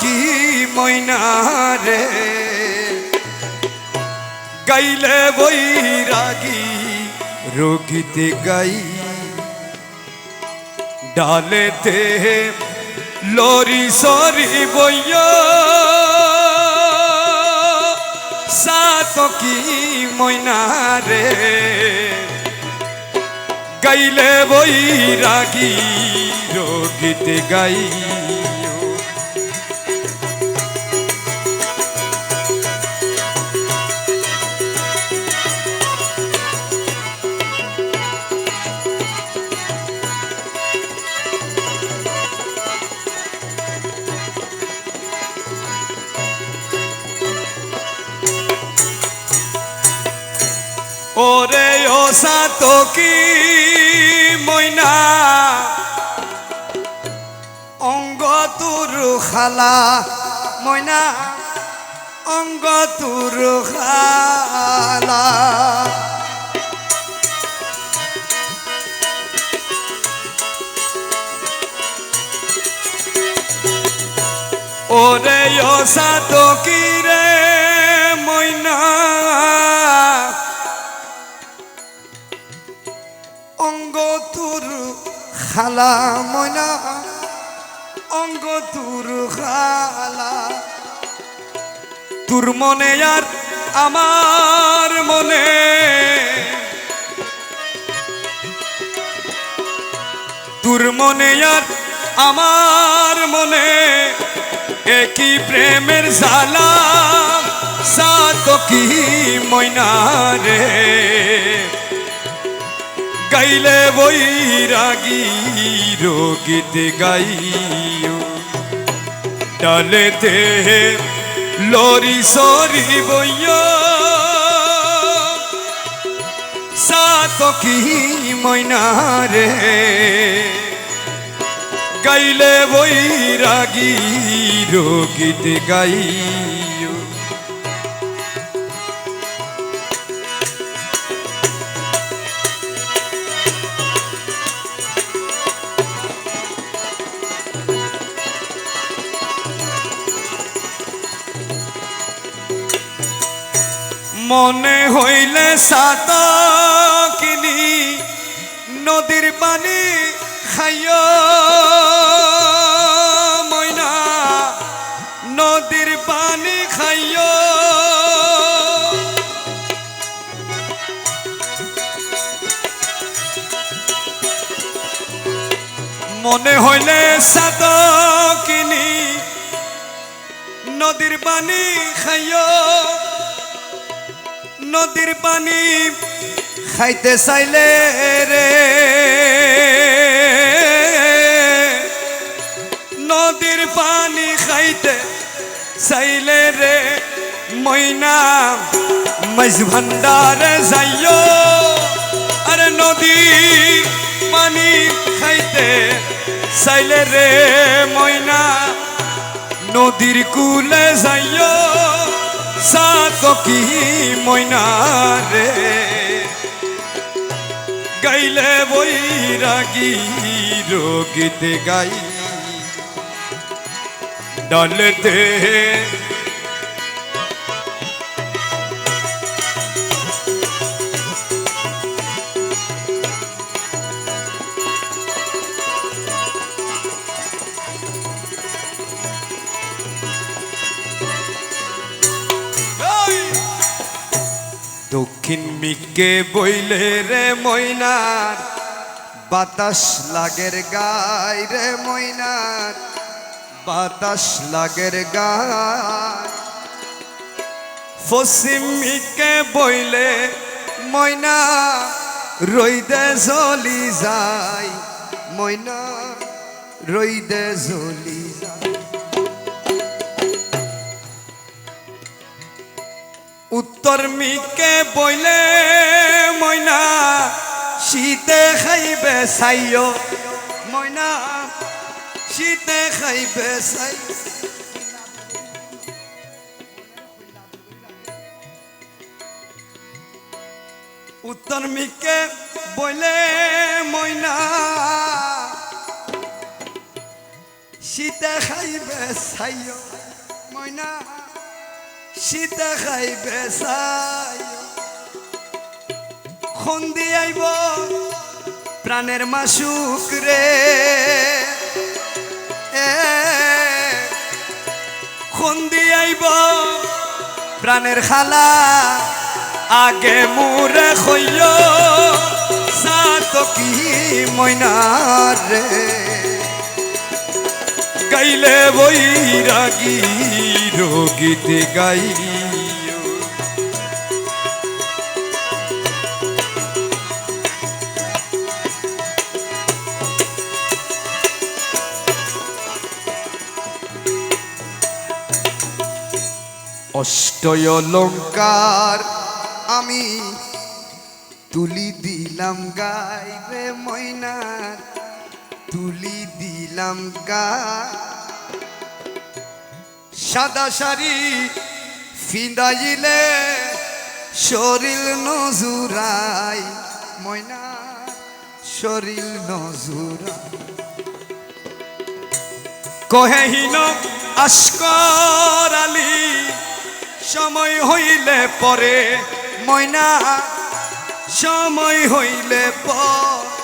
কি ময়না রে? গাইলে বৈরাগী রোগীতে গাই। ডালেতে লরি সরি বইয়া। সাত কি ময়না রে? গাইলে বৈরাগী রোগীতে গাই। ওরে ও সাত কি ময়না অঙ্গ তোর খালা মইনা। অঙ্গ তোর খালা। ওরে ও সাত কি রে অঙ্গ তোর খালা ময়না। অঙ্গ তোর খালা। তোর মনে আর আমার মনে। তোর মনে আর আমার মনে। একই প্রেমের জালা সাত কি ময়না রে। গাইলে বৈরাগী রোগীতে গাইও ডালেতে লরি সরি বইয়া সাত কি ময়না রে গাইলে বৈরাগী রোগীতে গাইও মনে হইলে সাত কিনি নদীর পানি খাইয় ময়না, নদীর পানি খাইয় মনে হইলে সাত কিনি নদীর পানি খাইয় নদীর পানি খাইতে চাইলে রে। নদীর পানি খাইতে চাইলে রে। ময়না মাঝ ভান্ডারে যাইও আরে নদীর পানি খাইতে চাইলে রে ময়না, নদীর কুলে যাইও সাত কি ময়না রে? গাইলে বৈরাগী রোগীতে গাই। ডলতে দক্ষিণ মিকে বইলে রে ময়নার বাতাস লাগের গায় রে ময়নার বাতাস লাগের গায়। পশ্চিম মিকে বইলে ময়না রইদে জ্বলি যায় ময়না রইদে জ্বলি যায়। উত্তর মিকে বইলে ময়না, শীতে খাইবে চাইও ময়না, শীতে খাইবে চাই উত্তর মিকে বইলে ময়না, শীতে খাইবে সাইও ময়না শীতে খাইবে সাইও খন্দি আইব প্রাণের মাসুক রে। খন্দি আইব প্রাণের খালা। আগে মুরে হইল, সাত কি ময়নার রে। গাইলে বৈরাগী রোগীতে গাইও। অষ্টয় অলঙ্কার আমি তুলি দিলাম গাই রে ময়নার, তুলি দিলাম গাই সাদা শাড়ি ফিদাইলে শরীর নজুরাই, ময়না শরীর নজুরাই। কহেহীন আস্কর আলী, সময় হইলে পরে ময়না, সময় হইলে পর